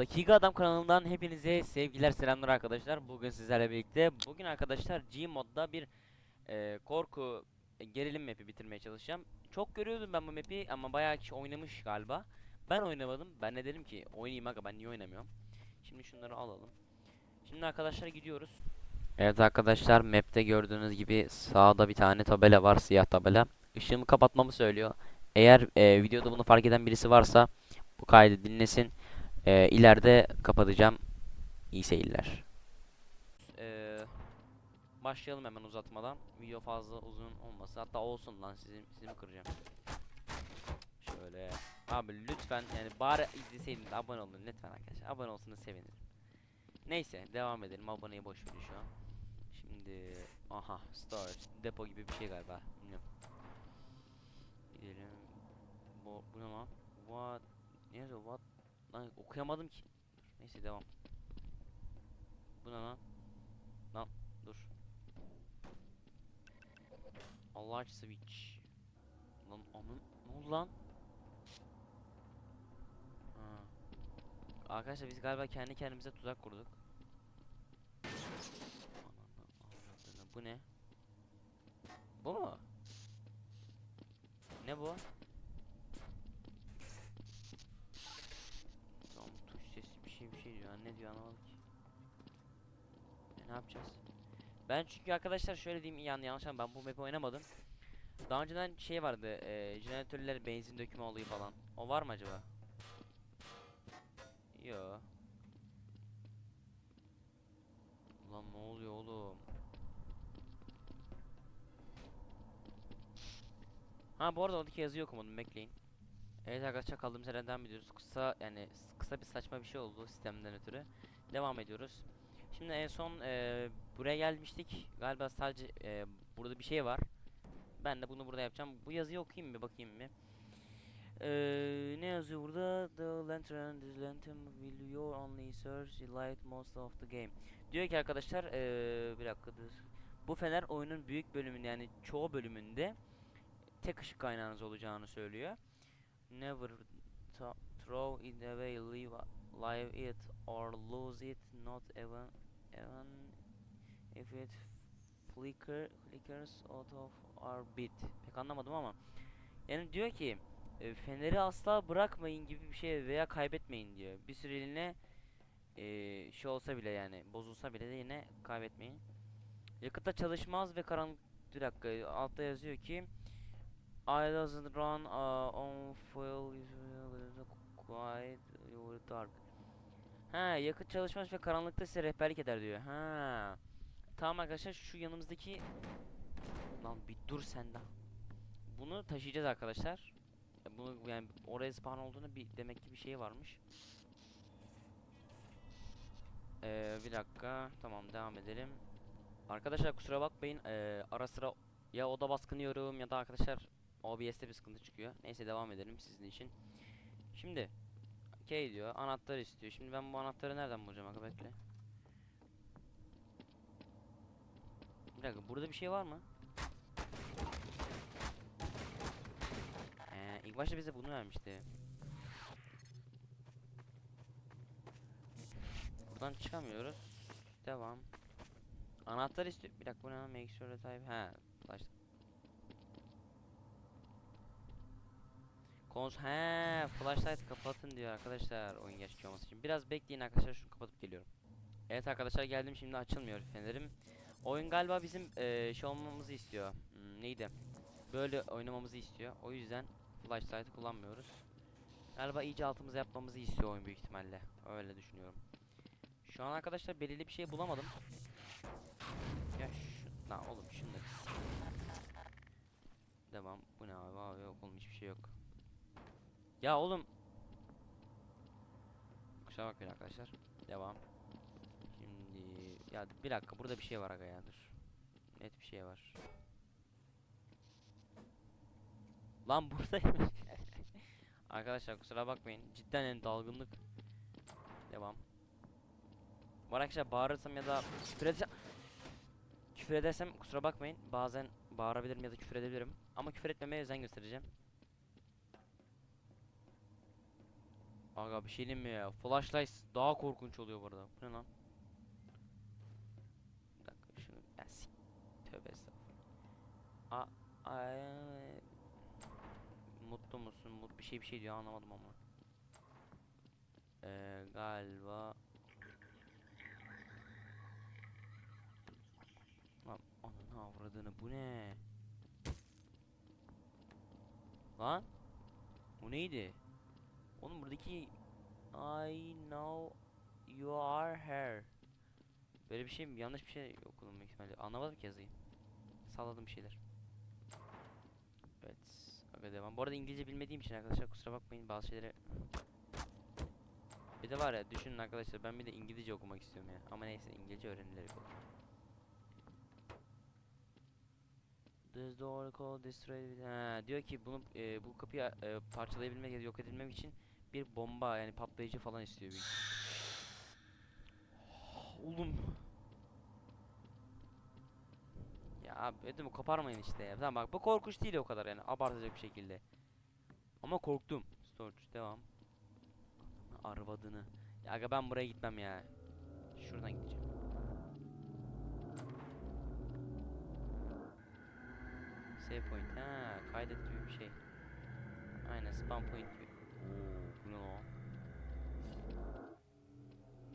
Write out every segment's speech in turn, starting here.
Dakika Adam kanalından hepinize sevgiler selamlar arkadaşlar. Bugün sizlerle birlikte bugün arkadaşlar Gmod'da bir e, korku e, gerilim map'i bitirmeye çalışacağım. Çok görüyordum ben bu map'i ama bayağı kişi oynamış galiba. Ben oynamadım. Ben de dedim ki oynayayım aga ben niye oynamıyorum. Şimdi şunları alalım. Şimdi arkadaşlar gidiyoruz. Evet arkadaşlar map'te gördüğünüz gibi sağda bir tane tabela var siyah tabela. Işığımı kapatmamı söylüyor. Eğer e, videoda bunu fark eden birisi varsa bu kaydı dinlesin. Ee, ileride kapatacağım. İyi seyirler. Ee, başlayalım hemen uzatmadan. Video fazla uzun olmasın. Hatta olsun lan sizi, sizi mi kıracağım. Şöyle. Abi lütfen yani bari izleseydiniz abone olun lütfen arkadaşlar. Abone olsanız sevinirim. Neyse devam edelim. Aboneyi boş verin şu an. Şimdi aha storage depo gibi bir şey galiba. Bilmiyorum. Gidelim. Bu, bu ne lan? What? Ne yazıyor? What? Lan okuyamadım ki. Neyse devam. Bu ne lan? Lan dur. Allah switch. Lan amın ne oldu lan? Ha. Arkadaşlar biz galiba kendi kendimize tuzak kurduk. Bu ne? Bu mu? Ne bu? Tamam tuş sesi bir şey bir şey diyor. Ne diyor anlamadım ki. E, ne yapacağız? Ben çünkü arkadaşlar şöyle diyeyim yan yanlış ben bu map'i oynamadım. Daha önceden şey vardı. E, jeneratörler benzin dökümü olayı falan. O var mı acaba? Yo. Ulan ne oluyor oğlum? Ha bu arada oradaki yazıyı okumadım bekleyin. Evet arkadaşlar kaldığımız yerden ediyoruz. Kısa yani kısa bir saçma bir şey oldu sistemden ötürü. Devam ediyoruz. Şimdi en son e, buraya gelmiştik. Galiba sadece e, burada bir şey var. Ben de bunu burada yapacağım. Bu yazıyı okuyayım bir bakayım bir. Eee, ne yazıyor burada? The lantern, this lantern will your only search light most of the game. Diyor ki arkadaşlar eee bir dakika dur. Bu fener oyunun büyük bölümünde yani çoğu bölümünde tek ışık kaynağınız olacağını söylüyor. Never throw it away, leave, leave it or lose it, not even even if it flicker flickers out of our bit. Pek anlamadım ama yani diyor ki e, feneri asla bırakmayın gibi bir şey veya kaybetmeyin diyor. Bir süreliğine e, şey olsa bile yani bozulsa bile de yine kaybetmeyin. Yakıtta çalışmaz ve karanlık bir dakika altta yazıyor ki I doesn't run uh, on fuel quite dark. Ha yakıt çalışmaz ve karanlıkta size rehberlik eder diyor. Ha. Tamam arkadaşlar şu yanımızdaki Lan bir dur sen de. Bunu taşıyacağız arkadaşlar. Bunu yani oraya spawn olduğunu bir demek ki bir şey varmış. Ee, bir dakika. Tamam devam edelim. Arkadaşlar kusura bakmayın. Ee, ara sıra ya oda baskınıyorum ya da arkadaşlar OBS'te bir sıkıntı çıkıyor. Neyse devam edelim sizin için. Şimdi K diyor. Anahtar istiyor. Şimdi ben bu anahtarı nereden bulacağım? Aga bekle. Bir dakika burada bir şey var mı? Ee, ilk başta bize bunu vermişti. Buradan çıkamıyoruz. Devam. Anahtar istiyor. Bir dakika bu ne? Make sure that I... He. Flash. Kons he flashlight kapatın diyor arkadaşlar oyun gerçek olması için. Biraz bekleyin arkadaşlar şunu kapatıp geliyorum. Evet arkadaşlar geldim şimdi açılmıyor fenerim. Oyun galiba bizim eee şey olmamızı istiyor. Hmm, neydi? Böyle oynamamızı istiyor. O yüzden flashlight'ı kullanmıyoruz. Galiba iyice altımıza yapmamızı istiyor oyun büyük ihtimalle. Öyle düşünüyorum. Şu an arkadaşlar belirli bir şey bulamadım. Ya şu... Lan oğlum s- Devam. Bu ne abi? Abi yok oğlum hiçbir şey yok. Ya oğlum. Kusura bakmayın arkadaşlar. Devam. Şimdi ya bir dakika burada bir şey var aga ya dur. Net bir şey var. Lan buradaymış. arkadaşlar kusura bakmayın. Cidden en dalgınlık. Devam. Bu arkadaşlar bağırırsam ya da küfür edersem küfür edersem kusura bakmayın. Bazen bağırabilirim ya da küfür edebilirim. Ama küfür etmemeye özen göstereceğim. Aga bir şey mi ya? Flashlight daha korkunç oluyor bu arada. Bu ne lan? Bir dakika şunu sik. Tövbe estağfurullah. A ay Mutlu musun? Mut bir şey bir şey diyor anlamadım ama. Ee, galiba Lan ananı avradını bu ne? Lan bu neydi? Oğlum buradaki I know you are here. Böyle bir şey mi? Yanlış bir şey okudum büyük ihtimalle. Anlamadım ki yazıyı. Salladım bir şeyler. Evet. Aga devam. Bu arada İngilizce bilmediğim için arkadaşlar kusura bakmayın bazı şeyleri. Bir de var ya düşünün arkadaşlar ben bir de İngilizce okumak istiyorum ya. Ama neyse İngilizce öğrenilerek olur. Door called destroy ha, diyor ki bunu e, bu kapıyı e, parçalayabilmek ya da yok edilmek için bir bomba yani patlayıcı falan istiyor büyük. Oğlum. Ya abi ödümü koparmayın işte ya. Tamam bak bu korkunç değil o kadar yani abartacak bir şekilde. Ama korktum. Storage devam. Arvadını. Ya aga ben buraya gitmem ya. Şuradan gideceğim. Save point. Ha, kaydet gibi bir şey. Aynen spam point gibi. Lan?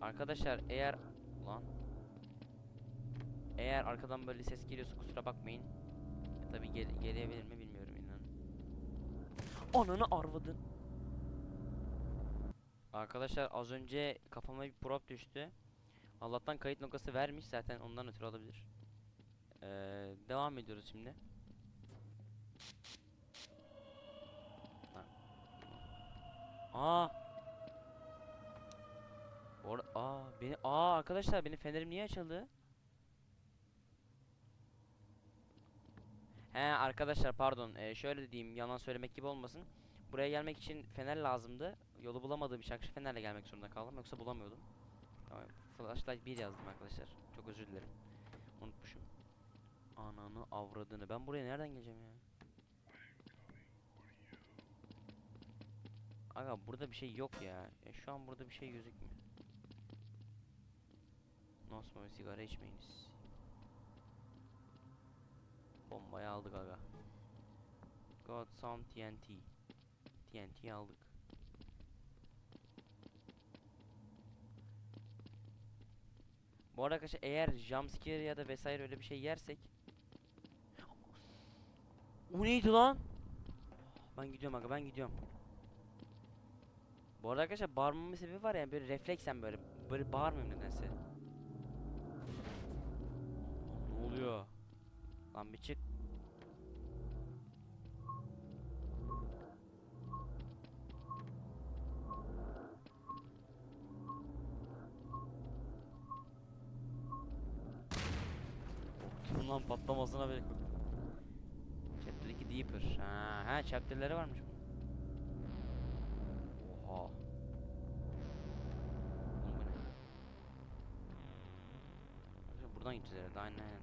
Arkadaşlar eğer lan eğer arkadan böyle ses geliyorsa kusura bakmayın. E, tabii gel gelebilir mi bilmiyorum inan. Ananı arvadın. Arkadaşlar az önce kafama bir prop düştü. Allah'tan kayıt noktası vermiş zaten ondan ötürü olabilir. Ee, devam ediyoruz şimdi. Aa. Or aa beni aa arkadaşlar benim fenerim niye açıldı? He arkadaşlar pardon ee, şöyle diyeyim yalan söylemek gibi olmasın. Buraya gelmek için fener lazımdı. Yolu bulamadığım için akşam fenerle gelmek zorunda kaldım yoksa bulamıyordum. Tamam. Flashlight 1 yazdım arkadaşlar. Çok özür dilerim. Unutmuşum. Ananı avradını. Ben buraya nereden geleceğim ya? Aga burada bir şey yok ya. ya şu an burada bir şey gözükmüyor. Nosma sigara içmeyiniz. Bombayı aldık aga. Got some TNT. TNT aldık. Bu arada arkadaşlar eğer jumpscare ya da vesaire öyle bir şey yersek O neydi lan? Ben gidiyorum aga ben gidiyorum. Bu arada arkadaşlar bağırmamın sebebi var yani böyle refleksen böyle böyle bağırmıyorum nedense. Ne oluyor? Lan bir çık. Lan patlamasına bile. Chapter 2 Deeper. Ha, ha chapter'ları varmış. Oha. Buradan gideceğiz herhalde aynen.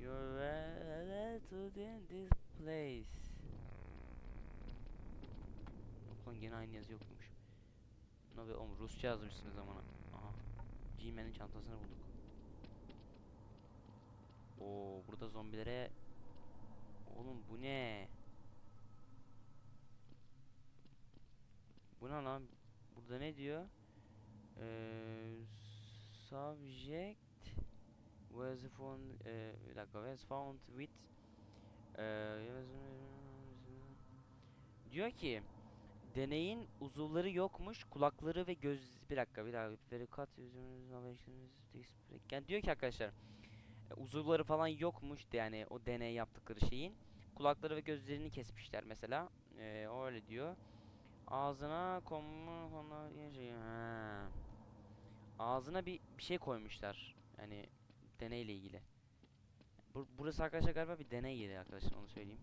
You're related in this place. Yok lan gene aynı yazı yokmuş. Ne be oğlum Rusça yazmışsınız amına. Aha. G-Man'in çantasını bulduk. Oo burada zombilere Oğlum bu ne? Ne lan? Burada ne diyor? Eee subject was found eee bir dakika was found with eee diyor ki deneyin uzuvları yokmuş kulakları ve göz bir dakika bir dakika very cut yani diyor ki arkadaşlar e, uzuvları falan yokmuş yani o deney yaptıkları şeyin. Kulakları ve gözlerini kesmişler mesela. E, o öyle diyor. Ağzına konma şey. Ha. Ağzına bir, bir şey koymuşlar. Yani deneyle ilgili. Bur burası arkadaşlar galiba bir deney yeri arkadaşlar onu söyleyeyim.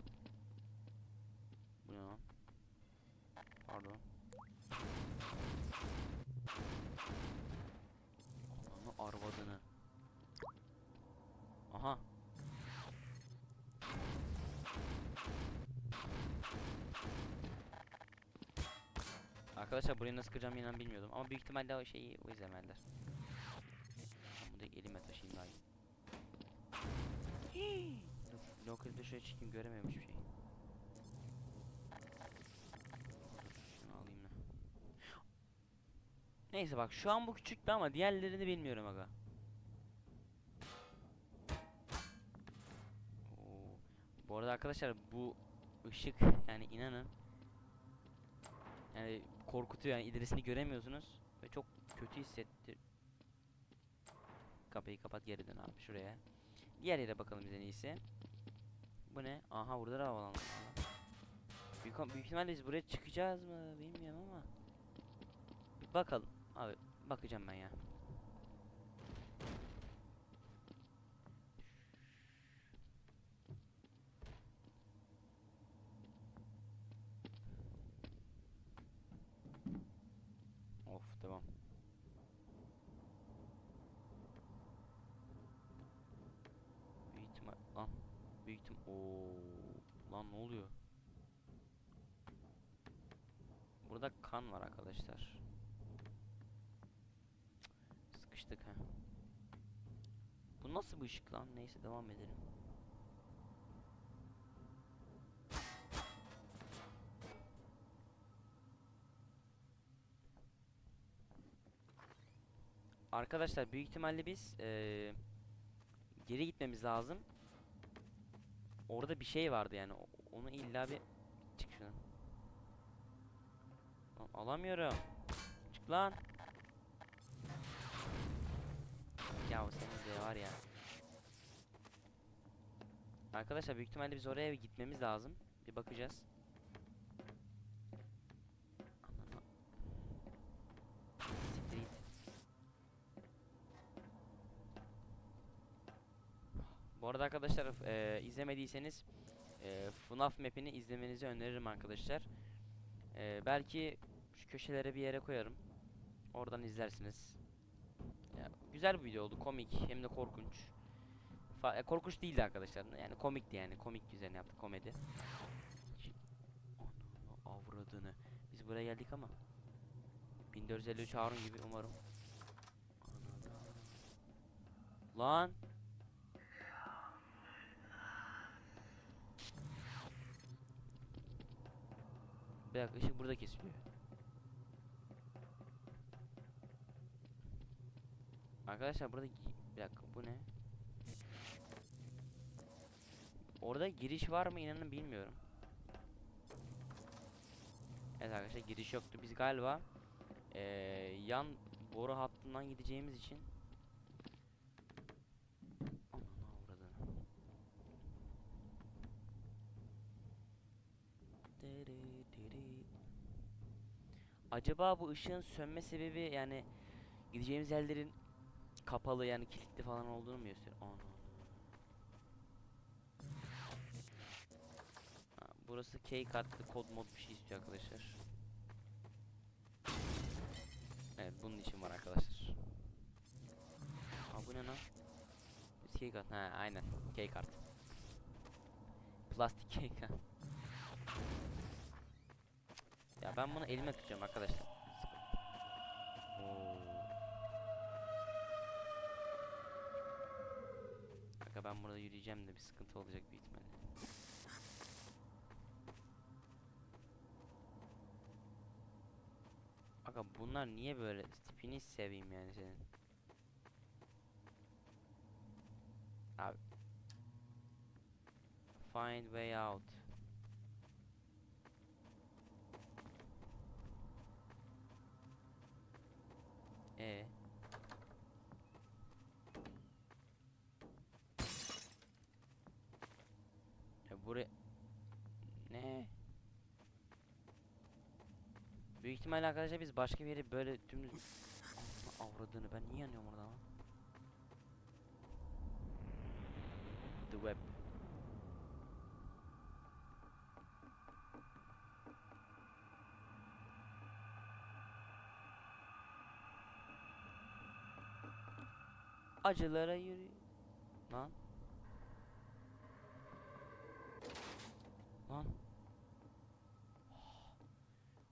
Bu ne lan? Pardon. Ananı arvadını. Aha. Arkadaşlar burayı nasıl kıracağımı inan bilmiyordum ama büyük ihtimalle o şeyi o yüzden verdiler. Bunu da elime taşıyayım daha iyi. Da şöyle çıkayım göremiyorum hiçbir şey. Şunu alayım da. Neyse bak şu an bu küçüktü ama diğerlerini bilmiyorum aga. Oo. Bu arada arkadaşlar bu ışık yani inanın yani korkutuyor yani ilerisini göremiyorsunuz ve çok kötü hissetti. Kapıyı kapat geri dön abi şuraya. Diğer yere bakalım biz en iyisi. Bu ne? Aha burada da havalandı. Büyük, büyük ihtimalle biz buraya çıkacağız mı bilmiyorum ama. Bakalım. Abi bakacağım ben ya. Of devam. Büyük ihtimal lan büyük ihtim Oo lan ne oluyor? Burada kan var arkadaşlar. Sıkıştık ha. Bu nasıl bir ışık lan? Neyse devam edelim. Arkadaşlar büyük ihtimalle biz eee, geri gitmemiz lazım. Orada bir şey vardı yani. Onu illa bir çık şuna. Alamıyorum. Çık lan. Ya senin de var ya. Arkadaşlar büyük ihtimalle biz oraya bir gitmemiz lazım. Bir bakacağız. Bu arada arkadaşlar eee, izlemediyseniz eee FNAF map'ini izlemenizi öneririm arkadaşlar. Eee, belki şu köşelere bir yere koyarım. Oradan izlersiniz. Ya, güzel bir video oldu. Komik hem de korkunç. Fa- e, korkunç değildi arkadaşlar. Yani komikti yani. Komik üzerine yaptık komedi. Ananı avradını. Biz buraya geldik ama. 1453 Harun gibi umarım. Lan. Bir dakika ışık burada kesiliyor. Arkadaşlar burada bir dakika bu ne? Orada giriş var mı inanın bilmiyorum. Evet arkadaşlar giriş yoktu. Biz galiba eee, yan boru hattından gideceğimiz için Ananı avradını. Dırı dırı. Acaba bu ışığın sönme sebebi yani gideceğimiz yerlerin kapalı yani kilitli falan olduğunu mu gösteriyor? Ana. Ha, burası key kartlı kod mod bir şey istiyor arkadaşlar. Evet bunun için var arkadaşlar. Aa bu ne lan? Key kart. Ha aynen key kart. Plastik key kart. Ya ben bunu elime tutacağım arkadaşlar. Kanka ben burada yürüyeceğim de bir sıkıntı olacak büyük ihtimalle. Aga bunlar niye böyle tipini seveyim yani senin. Abi. Find way out. E. Ya buraya ne? Büyük ihtimalle arkadaşlar biz başka bir yere böyle Anasını avradını ben niye yanıyorum orada? The web. Acılara yürü. Lan. Lan.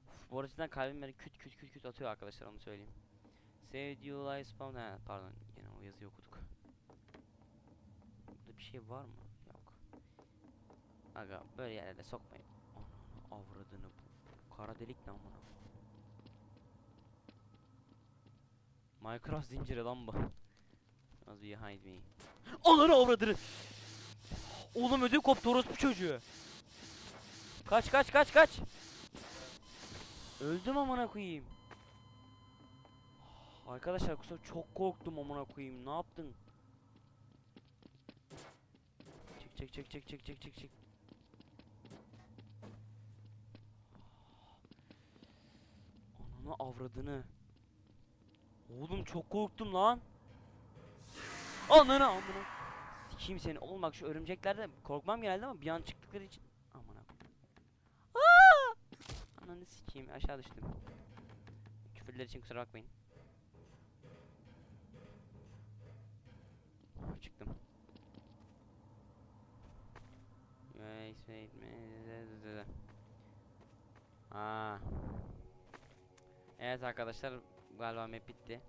Uf, Bu arada kalbim beni küt küt küt küt atıyor arkadaşlar onu söyleyeyim. Saved you life spawn ha pardon yine o yazıyı okuduk. Burada bir şey var mı? Yok. Aga böyle yerlere sokmayın. Ananı avradını bu. Kara delik ne amına. Minecraft zinciri lan bu. Az behind me. Ananı avradını. Oğlum ödü koptu orospu çocuğu. Kaç kaç kaç kaç. Öldüm amına koyayım. Arkadaşlar kusura çok korktum amına koyayım. Ne yaptın? Çek çek çek çek çek çek çek çek. Ananı avradını. Oğlum çok korktum lan. Ananı amına. Sikeyim seni. Oğlum bak şu örümceklerden korkmam genelde ama bir an çıktıkları için. Amına koyayım. Aa! Ananı sikeyim aşağı düştüm. Küfürler için kusura bakmayın. Çıktım. Wait, me- Aa. Evet arkadaşlar galiba map bitti.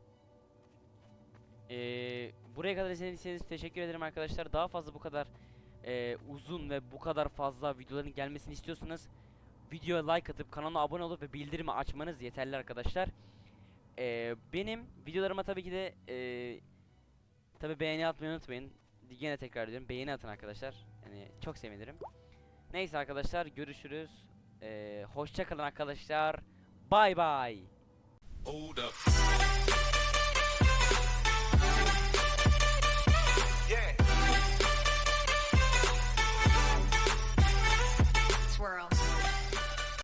Ee, buraya kadar izlediyseniz teşekkür ederim arkadaşlar. Daha fazla bu kadar ee, uzun ve bu kadar fazla videoların gelmesini istiyorsanız videoya like atıp kanala abone olup ve bildirimi açmanız yeterli arkadaşlar. Ee, benim videolarıma tabii ki de ee, tabii beğeni atmayı unutmayın. Yine tekrar ediyorum beğeni atın arkadaşlar. Yani çok sevinirim. Neyse arkadaşlar görüşürüz. Ee, hoşça kalın arkadaşlar. Bay bay. Hold up.